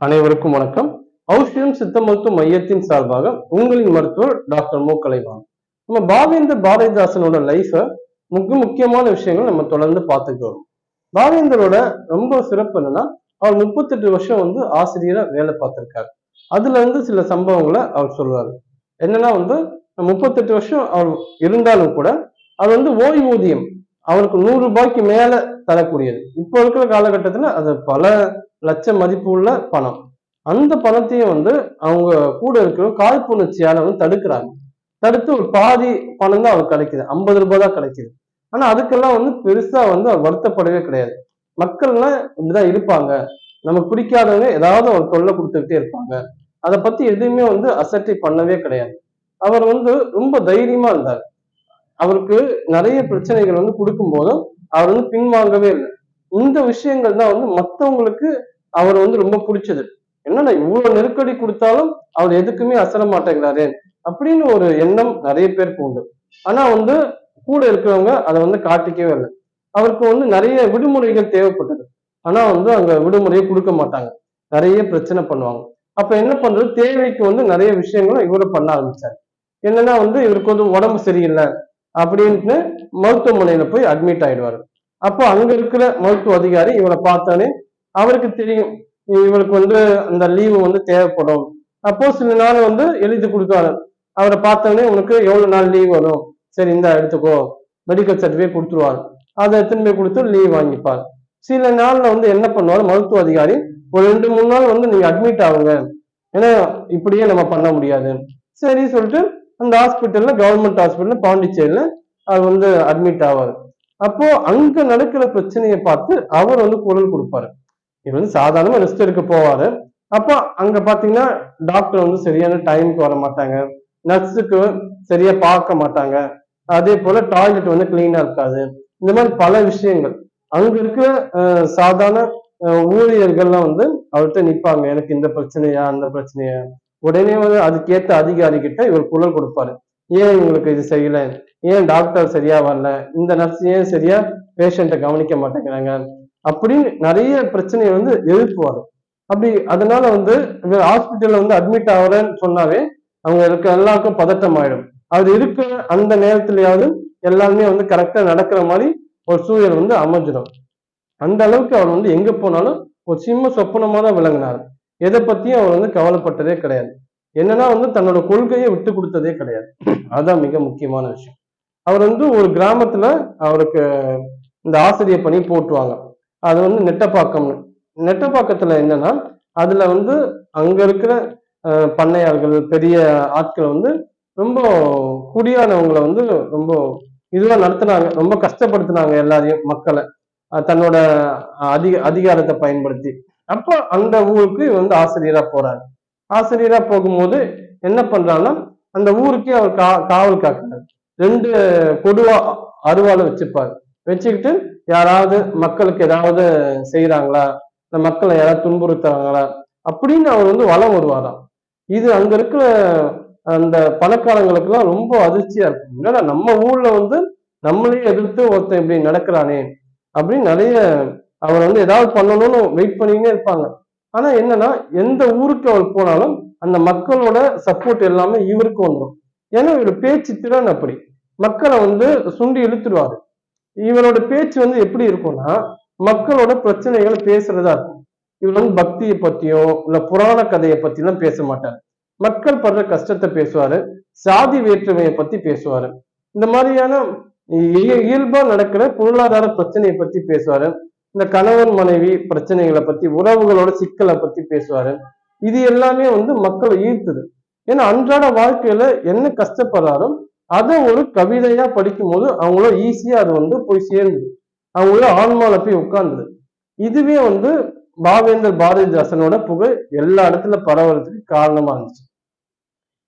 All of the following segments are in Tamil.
அனைவருக்கும் வணக்கம். ஔஷதம் சித்த மருத்துவ மையத்தின் சார்பாக உங்களின் மருத்துவர் டாக்டர் மு. கலைவான் நம்ம பாவேந்தர் பாரதிதாசனோட லைஃப முக்கிய முக்கியமான விஷயங்கள் நம்ம தொடர்ந்து பார்த்துட்டு வரோம். பாவேந்தரோட ரொம்ப சிறப்பு என்னன்னா அவர் முப்பத்தெட்டு வருஷம் வந்து ஆசிரியரா வேலை பார்த்திருக்காரு. அதுல இருந்து சில சம்பவங்களை அவர் சொல்வாரு என்னன்னா வந்து முப்பத்தெட்டு வருஷம் அவர் இருந்தாலும் கூட அது வந்து ஓய்வூதியம் அவருக்கு நூறு ரூபாய்க்கு மேல தரக்கூடியது. இப்போ இருக்கிற காலகட்டத்துல அது பல லட்சம் மதிப்பு உள்ள பணம். அந்த பணத்தையும் வந்து அவங்க கூட இருக்கிற காழ்ப்புணர்ச்சியால வந்து தடுக்கிறாங்க. தடுத்து ஒரு பாதி பணம் தான் அவருக்கு கிடைக்குது. ஐம்பது ரூபாய் தான் கிடைக்குது. ஆனா அதுக்கெல்லாம் வந்து பெருசா வந்து அவர் வருத்தப்படவே கிடையாது. மக்கள்லாம் இப்படிதான் இருப்பாங்க. நமக்கு பிடிக்காதவங்க ஏதாவது ஒரு தொல்லை கொடுத்துக்கிட்டே இருப்பாங்க. அதை பத்தி எதுவுமே வந்து அசட்டை பண்ணவே கிடையாது. அவர் வந்து ரொம்ப தைரியமா இருந்தார். அவருக்கு நிறைய பிரச்சனைகள் வந்து கொடுக்கும் போதும் அவர் வந்து பின்வாங்கவே இல்லை. இந்த விஷயங்கள் தான் வந்து மத்தவங்களுக்கு அவர் வந்து ரொம்ப பிடிச்சது. என்னன்னா இவ்வளவு நெருக்கடி கொடுத்தாலும் அவர் எதுக்குமே அசர மாட்டேங்கிறாரு அப்படின்னு ஒரு எண்ணம் நிறைய பேருக்கு உண்டு. ஆனா வந்து கூட இருக்கிறவங்க அதை வந்து காட்டிக்கவே இல்லை. அவருக்கு வந்து நிறைய விடுமுறைகள் தேவைப்பட்டது. ஆனா வந்து அங்க விடுமுறையை கொடுக்க மாட்டாங்க. நிறைய பிரச்சனை பண்ணுவாங்க. அப்ப என்ன பண்றது? தேவைக்கு வந்து நிறைய விஷயங்களும் இவரு பண்ண ஆரம்பிச்சாரு. என்னன்னா வந்து இவருக்கு வந்து உடம்பு சரியில்லை அப்படின்ட்டு மருத்துவமனையில போய் அட்மிட் ஆயிடுவாரு. அப்போ அங்க இருக்கிற மருத்துவ அதிகாரி இவளை பார்த்தானே அவருக்கு தெரியும். இவருக்கு வந்து அந்த லீவு வந்து தேவைப்படும். அப்போ சில நாள் வந்து எழுதி கொடுக்காரு அவரை பார்த்தோன்னே உனக்கு எவ்வளவு நாள் லீவ் வரும்? சரி இந்த எடுத்துக்கோ. மெடிக்கல் சர்டிஃபிகேட் கொடுத்துருவார். அதை எடுத்துன்னு போய் கொடுத்து லீவ் வாங்கிப்பார். சில நாள்ல வந்து என்ன பண்ணுவார்? மருத்துவ அதிகாரி ஒரு ரெண்டு மூணு நாள் வந்து நீங்க அட்மிட் ஆகுங்க. ஏன்னா இப்படியே நம்ம பண்ண முடியாது. சரி சொல்லிட்டு அந்த ஹாஸ்பிட்டல்ல கவர்மெண்ட் ஹாஸ்பிட்டல் பாண்டிச்சேரியில அவர் வந்து அட்மிட் ஆவார். அப்போ அங்க நடக்கிற பிரச்சனையை பார்த்து அவர் வந்து குரல் கொடுப்பாரு. இவர் வந்து சாதாரணமா ரெஸ்ட் எடுக்க போவாரு. அப்போ அங்க பாத்தீங்கன்னா டாக்டர் வந்து சரியான டைமுக்கு வர மாட்டாங்க. நர்ஸுக்கு சரியா பார்க்க மாட்டாங்க. அதே போல டாய்லெட் வந்து கிளீனா இருக்காது. இந்த மாதிரி பல விஷயங்கள். அங்க இருக்கிற சாதாரண ஊழியர்கள்லாம் வந்து அவர்கிட்ட நிப்பாங்க. எனக்கு இந்த பிரச்சனையா அந்த பிரச்சனையா? உடனே வந்து அதுக்கேத்த அதிகாரி கிட்ட இவர் குரல் கொடுப்பாரு. ஏன் இவங்களுக்கு இது செய்யல? ஏன் டாக்டர் சரியா வரல? இந்த நர்ஸ் ஏன் சரியா பேஷண்ட்டை கவனிக்க மாட்டேங்கிறாங்க? அப்படின்னு நிறைய பிரச்சனையை வந்து எழுப்புவாரு அப்படி அதனால வந்து ஹாஸ்பிட்டல்ல வந்து அட்மிட் ஆகுறேன்னு சொன்னாவே அவங்க இருக்க எல்லாருக்கும் பதட்டம் ஆயிடும் அவர் இருக்கிற அந்த நேரத்துலயாவது எல்லாமே வந்து கரெக்டா நடக்கிற மாதிரி ஒரு சூழல் வந்து அமைஞ்சிடும். அந்த அளவுக்கு அவர் வந்து எங்க போனாலும் ஒரு சிம்ம சொப்பனமா தான் விளங்கினார். எதை பத்தியும் அவர் வந்து கவலைப்பட்டதே கிடையாது. என்னன்னா வந்து தன்னோட கொள்கையை விட்டு கொடுத்ததே கிடையாது. அதுதான் மிக முக்கியமான விஷயம். அவர் வந்து ஒரு கிராமத்துல அவருக்கு இந்த ஆசிரியர் பணி போட்டுவாங்க. அது வந்து நெட்டப்பாக்கம்னு. நெட்டப்பாக்கத்துல என்னன்னா அதுல வந்து அங்க இருக்கிற பண்ணையார்கள் பெரிய ஆட்கள் வந்து ரொம்ப குடியானவங்களை வந்து ரொம்ப இதுவா நடத்துனாங்க. ரொம்ப கஷ்டப்படுத்தினாங்க எல்லாரையும் மக்களை. தன்னோட அதிக அதிகாரத்தை பயன்படுத்தி. அப்போ அந்த ஊருக்கு வந்து ஆசிரியரா போறாரு. ஆசிரியராக போகும்போது என்ன பண்றாங்கன்னா அந்த ஊருக்கே அவர் கா காவல் காக்கிறார். ரெண்டு கொடுவா அருவாலை வச்சுப்பார். வச்சுக்கிட்டு யாராவது மக்களுக்கு ஏதாவது செய்யறாங்களா இந்த மக்களை யாராவது துன்புறுத்துறாங்களா? அப்படின்னு அவர் வந்து வலம் வருவாராம். இது அங்க இருக்கிற அந்த பணக்காரங்களுக்கெல்லாம் ரொம்ப அதிர்ச்சியா இருக்கும். என்னடா நம்ம ஊர்ல வந்து நம்மளே எதிர்த்து ஒருத்தன் இப்படி நடக்கிறானே அப்படின்னு நிறைய அவர் வந்து ஏதாவது பண்ணணும்னு வெயிட் பண்ணிக்கிட்டே இருப்பாங்க. ஆனா என்னன்னா எந்த ஊருக்கு அவர் போனாலும் அந்த மக்களோட சப்போர்ட் எல்லாமே இவருக்கு வந்துடும் ஏன்னா இவர் பேச்சு திறன் அப்படி. மக்களை வந்து சுண்டி இழுத்துடுவாரு இவரோட பேச்சு வந்து எப்படி இருக்கும்னா மக்களோட பிரச்சனைகளை பேசுறதா இருக்கும். இவர் வந்து பக்தியை பத்தியோ இல்ல புராண கதையை பத்திலாம் பேச மாட்டார் மக்கள் படுற கஷ்டத்தை பேசுவாரு. சாதி வேற்றுமையை பத்தி பேசுவாரு. இந்த மாதிரியான இய- இயல்பா நடக்கிற பொருளாதார பிரச்சனையை பத்தி பேசுவாரு. இந்த கணவன் மனைவி பிரச்சனைகளை பத்தி உறவுகளோட சிக்கலை பத்தி பேசுவாரு. இது எல்லாமே வந்து மக்களை ஈர்த்துது. ஏன்னா அன்றாட வாழ்க்கையில என்ன கஷ்டப்படுறாரோ அதை ஒரு கவிதையா படிக்கும்போது அவங்கள ஈஸியா அது வந்து போய் சேர்ந்துது. அவங்கள ஆன்மால போய் உட்கார்ந்தது. இதுவே வந்து பாவேந்தர் பாரதிதாசனோட புகழ் எல்லா இடத்துல பரவறதுக்கு காரணமா இருந்துச்சு.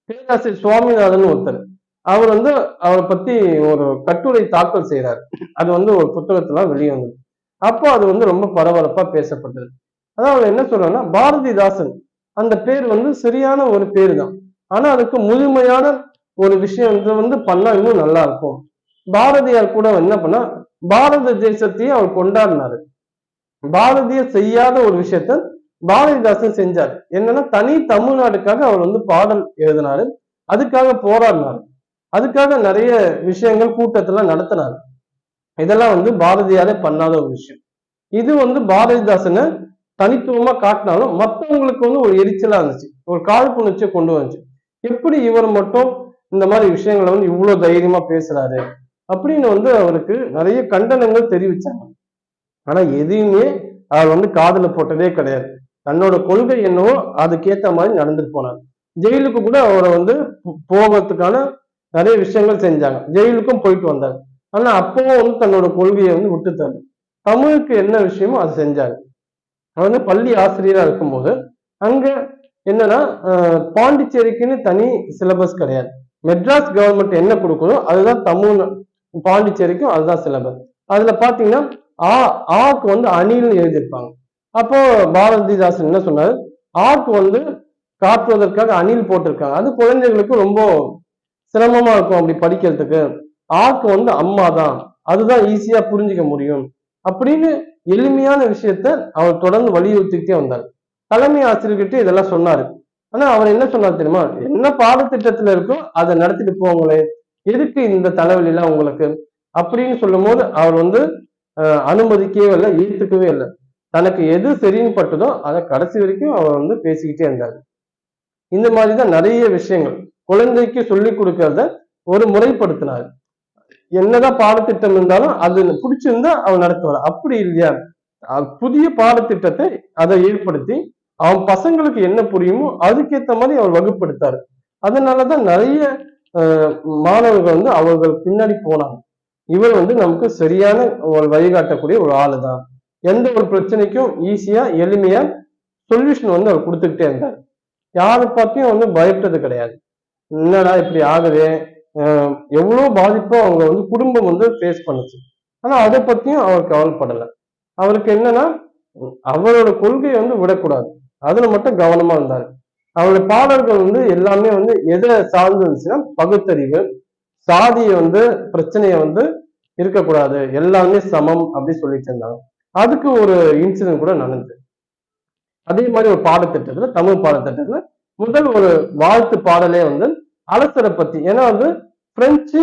பேராசிரியர் சுவாமிநாதன் ஒருத்தர் அவர் வந்து அவரை பத்தி ஒரு கட்டுரை தாக்கல் செய்யறாரு அது வந்து ஒரு புத்தகத்துல வெளியே வந்தது அப்போ அது வந்து ரொம்ப பரபரப்பா பேசப்பட்டது. அதான் அவர் என்ன சொல்றேன்னா பாரதிதாசன் அந்த பேர் வந்து சரியான ஒரு பேர் தான் ஆனா அதுக்கு முழுமையான ஒரு விஷயம் வந்து பண்ணா இன்னும் நல்லா இருக்கும். பாரதியார் கூட என்ன பண்ணா பாரத தேசத்தையும் அவர் கொண்டாடினாரு. பாரதிய செய்யாத ஒரு விஷயத்த பாரதிதாசன் செஞ்சார். என்னன்னா தனி தமிழ்நாட்டுக்காக அவர் வந்து பாடல் எழுதினாரு. அதுக்காக போராடினார். அதுக்காக நிறைய விஷயங்கள் கூட்டத்தெல்லாம் நடத்தினார். இதெல்லாம் வந்து பாரதியாரே பண்ணாத ஒரு விஷயம். இது வந்து பாரதிதாசனை தனித்துவமா காட்டினாலும் மற்றவங்களுக்கு வந்து ஒரு எரிச்சலா இருந்துச்சு. ஒரு காழ்ப்புணர்ச்சியை கொண்டு வந்துச்சு. எப்படி இவர் மட்டும் இந்த மாதிரி விஷயங்களை வந்து இவ்வளவு தைரியமா பேசுறாரு அப்படின்னு வந்து அவருக்கு நிறைய கண்டனங்கள் தெரிவிச்சாங்க. ஆனா எதையுமே அவர் வந்து காதல போட்டதே கிடையாது. தன்னோட கொள்கை என்னவோ அதுக்கேத்த மாதிரி நடந்துட்டு போனார். ஜெயிலுக்கு கூட அவரை வந்து போகிறதுக்கான நிறைய விஷயங்கள் செஞ்சாங்க. ஜெயிலுக்கும் போயிட்டு வந்தார். ஆனா அப்பவும் வந்து தன்னோட கொள்கையை வந்து விட்டுத்தாரு தமிழுக்கு என்ன விஷயமோ அது செஞ்சாரு. அவர் வந்து பள்ளி ஆசிரியரா இருக்கும்போது அங்க என்னன்னா பாண்டிச்சேரிக்குன்னு தனி சிலபஸ் கிடையாது. மெட்ராஸ் கவர்மெண்ட் என்ன கொடுக்குதோ அதுதான் தமிழ் பாண்டிச்சேரிக்கும் அதுதான் சிலபஸ் அதுல பாத்தீங்கன்னா ஆ ஆக்கு வந்து அணில்னு எழுதியிருப்பாங்க. அப்போ பாரதிதாசன் என்ன சொன்னாரு? ஆக்கு வந்து காட்டுவதற்காக அணில் போட்டிருக்காங்க. அது குழந்தைகளுக்கு ரொம்ப சிரமமா இருக்கும் அப்படி படிக்கிறதுக்கு. ஆக்கு வந்து அம்மா தான் அதுதான் ஈஸியா புரிஞ்சுக்க முடியும். அப்படின்னு எளிமையான விஷயத்த அவர் தொடர்ந்து வலியுறுத்திக்கிட்டே வந்தார். தலைமை ஆசிரியர்கிட்ட இதெல்லாம் சொன்னாரு. ஆனா அவர் என்ன சொன்னார் தெரியுமா? என்ன பாடத்திட்டத்துல இருக்கோ அதை நடத்திட்டு போங்களே. எதுக்கு இந்த தலைவலிலாம் உங்களுக்கு? அப்படின்னு சொல்லும் போது அவர் வந்து அஹ், அனுமதிக்கவே இல்லை ஈர்த்துக்கவே இல்லை. தனக்கு எது சரின்னு பட்டதோ அதை கடைசி வரைக்கும் அவர் வந்து பேசிக்கிட்டே இருந்தார். இந்த மாதிரி தான் நிறைய விஷயங்கள். குழந்தைக்கு சொல்லி கொடுக்கறத ஒரு முறைப்படுத்தினார். என்னதான் பாடத்திட்டம் இருந்தாலும் அது பிடிச்சிருந்தா அவர் நடத்துவார் அப்படி இல்லையா? புதிய பாடத்திட்டத்தை அதை ஏற்படுத்தி அவன் பசங்களுக்கு என்ன புரியுமோ அதுக்கேற்ற மாதிரி அவர் வகுப்படுத்தாரு. அதனாலதான் நிறைய மாணவர்கள் வந்து அவர்கள் பின்னாடி போனாங்க. இவர் வந்து நமக்கு சரியான ஒரு வழிகாட்டக்கூடிய ஒரு ஆளு தான் எந்த ஒரு பிரச்சனைக்கும் ஈஸியா எளிமையா சொல்யூஷன் வந்து அவர் கொடுத்துக்கிட்டே இருந்தார். யாரை பார்த்தியும் வந்து பயப்பட்டது கிடையாது. என்னடா இப்படி ஆகுது? எவ்வளோ எவ்வளவு பாதிப்போ அவங்க வந்து குடும்பம் வந்து ஃபேஸ் பண்ணுச்சு. ஆனா அதை பத்தியும் அவர் கவலைப்படலை. அவருக்கு என்னன்னா அவரோட கொள்கையை வந்து விடக்கூடாது. அதுல மட்டும் கவனமா இருந்தாரு. அவருடைய பாடல்கள் வந்து எல்லாமே வந்து எதை சார்ந்து இருந்துச்சுன்னா பகுத்தறிவு சாதியை வந்து பிரச்சனையை வந்து இருக்கக்கூடாது. எல்லாமே சமம் அப்படி சொல்லிட்டு இருந்தாங்க. அதுக்கு ஒரு இன்சிடென்ட் கூட நடந்தது அதே மாதிரி ஒரு பாடத்திட்டத்துல தமிழ் பாடத்திட்டத்துல முதல் ஒரு வாழ்த்து பாடலே வந்து அலசரை பத்தி. ஏன்னா வந்து பிரெஞ்சு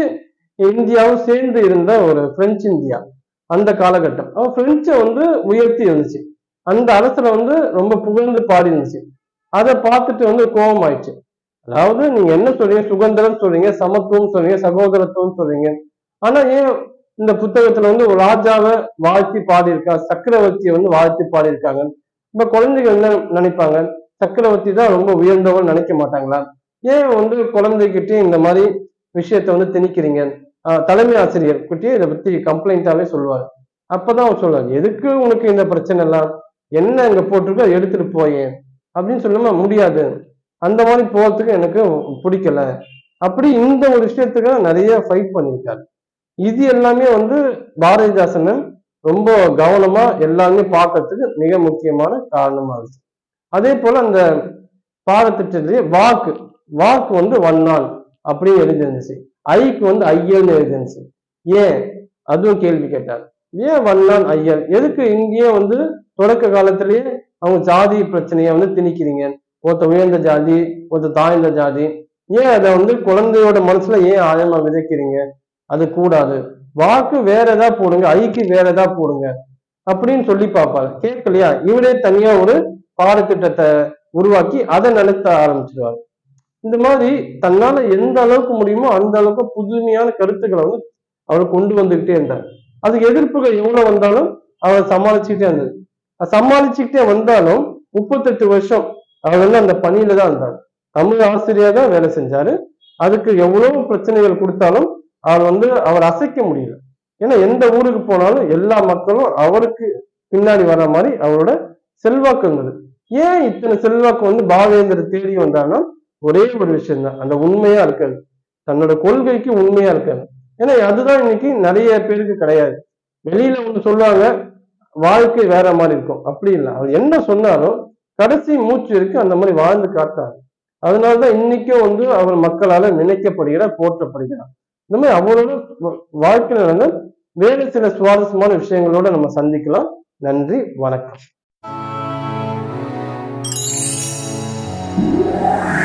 இந்தியாவும் சேர்ந்து இருந்த ஒரு பிரெஞ்சு இந்தியா அந்த காலகட்டம். அவன் பிரெஞ்சை வந்து உயர்த்தி இருந்துச்சு. அந்த அரசரை வந்து ரொம்ப புகழ்ந்து பாடி இருந்துச்சு அதை பார்த்துட்டு வந்து கோபம் ஆயிடுச்சு அதாவது நீங்க என்ன சொல்றீங்க? சுதந்திரம் சொல்றீங்க சமத்துவம் சொல்றீங்க சகோதரத்துவம் சொல்றீங்க. ஆனா ஏன் இந்த புத்தகத்துல வந்து ஒரு ராஜாவை வாழ்த்தி பாடியிருக்காங்க சக்கரவர்த்தியை வந்து வாழ்த்தி பாடியிருக்காங்க இப்ப குழந்தைகள் என்ன நினைப்பாங்க? சக்கரவர்த்தி தான் ரொம்ப உயர்ந்தவன் நினைக்க மாட்டாங்களா? ஏன் வந்து குழந்தைகிட்டே இந்த மாதிரி விஷயத்த வந்து திணிக்கிறீங்க? தலைமை ஆசிரியர் கிட்டே இதை பத்தி கம்ப்ளைண்டாவே சொல்லுவார். அப்பதான் அவர் சொல்லுவார் எதுக்கு உனக்கு இந்த பிரச்சனை எல்லாம்? என்ன இங்க போட்டிருக்கோ அதை எடுத்துட்டு போயேன் அப்படின்னு சொல்லுமா முடியாது. அந்த மாதிரி போறதுக்கு எனக்கு பிடிக்கல. அப்படி இந்த ஒரு விஷயத்துக்கு நிறைய ஃபைட் பண்ணியிருக்காரு. இது எல்லாமே வந்து பாரதிதாசன் ரொம்ப கவனமா எல்லாமே பார்க்கறதுக்கு மிக முக்கியமான காரணமா இருக்கு. அதே போல அந்த பாடத்திட்டத்திலேயே வாக்கு வாக்கு வந்து வன்னால் அப்படின்னு எழுதிருந்துச்சு ஐக்கு வந்து ஐயல்னு எழுதிருந்துச்சு ஏன்? அதுவும் கேள்வி கேட்டார். ஏன் வண்ணால் ஐயல்? எதுக்கு இங்கேயே வந்து தொடக்க காலத்திலேயே அவங்க ஜாதி பிரச்சனையை வந்து திணிக்கிறீங்க? ஒருத்த உயர்ந்த ஜாதி ஒருத்த தாழ்ந்த ஜாதி. ஏன் அதை வந்து குழந்தையோட மனசுல ஏன் ஆழமா விதைக்கிறீங்க அது கூடாது. வாக்கு வேற ஏதாவது போடுங்க. ஐக்கு வேற ஏதாவது போடுங்க. அப்படின்னு சொல்லி பார்ப்பாரு. கேட்கலையா? இவரே தனியா ஒரு பாடத்திட்டத்தை உருவாக்கி அதை நடத்த ஆரம்பிச்சிருவாரு. இந்த மாதிரி தன்னால எந்த அளவுக்கு முடியுமோ அந்த அளவுக்கு புதுமையான கருத்துக்களை வந்து அவர் கொண்டு வந்துகிட்டே இருந்தார். அதுக்கு எதிர்ப்புகள் எவ்வளவு வந்தாலும் அவர் சமாளிச்சுக்கிட்டே இருந்தது. சமாளிச்சுக்கிட்டே வந்தாலும் முப்பத்தெட்டு வருஷம் அவர் வந்து அந்த பணியில தான் இருந்தார். தமிழ் ஆசிரியர் தான் வேலை செஞ்சாரு. அதுக்கு எவ்வளவு பிரச்சனைகள் கொடுத்தாலும் அவர் வந்து அவர் அசைக்க முடியல. ஏன்னா எந்த ஊருக்கு போனாலும் எல்லா மக்களும் அவருக்கு பின்னாடி வர்ற மாதிரி அவரோட செல்வாக்கு இருந்தது. ஏன் இத்தனை செல்வாக்கு வந்து பாவேந்தர் தேடி வந்தான்னா ஒரே ஒரு விஷயம் தான் அந்த உண்மையா இருக்காது. தன்னோட கொள்கைக்கு உண்மையா இருக்காது. ஏன்னா அதுதான் இன்னைக்கு நிறைய பேருக்கு கிடையாது. வெளியில ஒண்ணு சொல்லுவாங்க வாழ்க்கை வேற மாதிரி இருக்கும். அப்படி இல்லை. அவர் என்ன சொன்னாலும் கடைசி மூச்சு இருக்கு அந்த மாதிரி வாழ்ந்து காட்டாரு அதனாலதான் இன்னைக்கும் வந்து அவர் மக்களால நினைக்கப்படுகிறார் போற்றப்படுகிறார். இந்த மாதிரி அவரோட வாழ்க்கையில நடந்த வேறு சில சுவாரஸ்யமான விஷயங்களோட நம்ம சந்திக்கலாம். நன்றி வணக்கம். Yeah.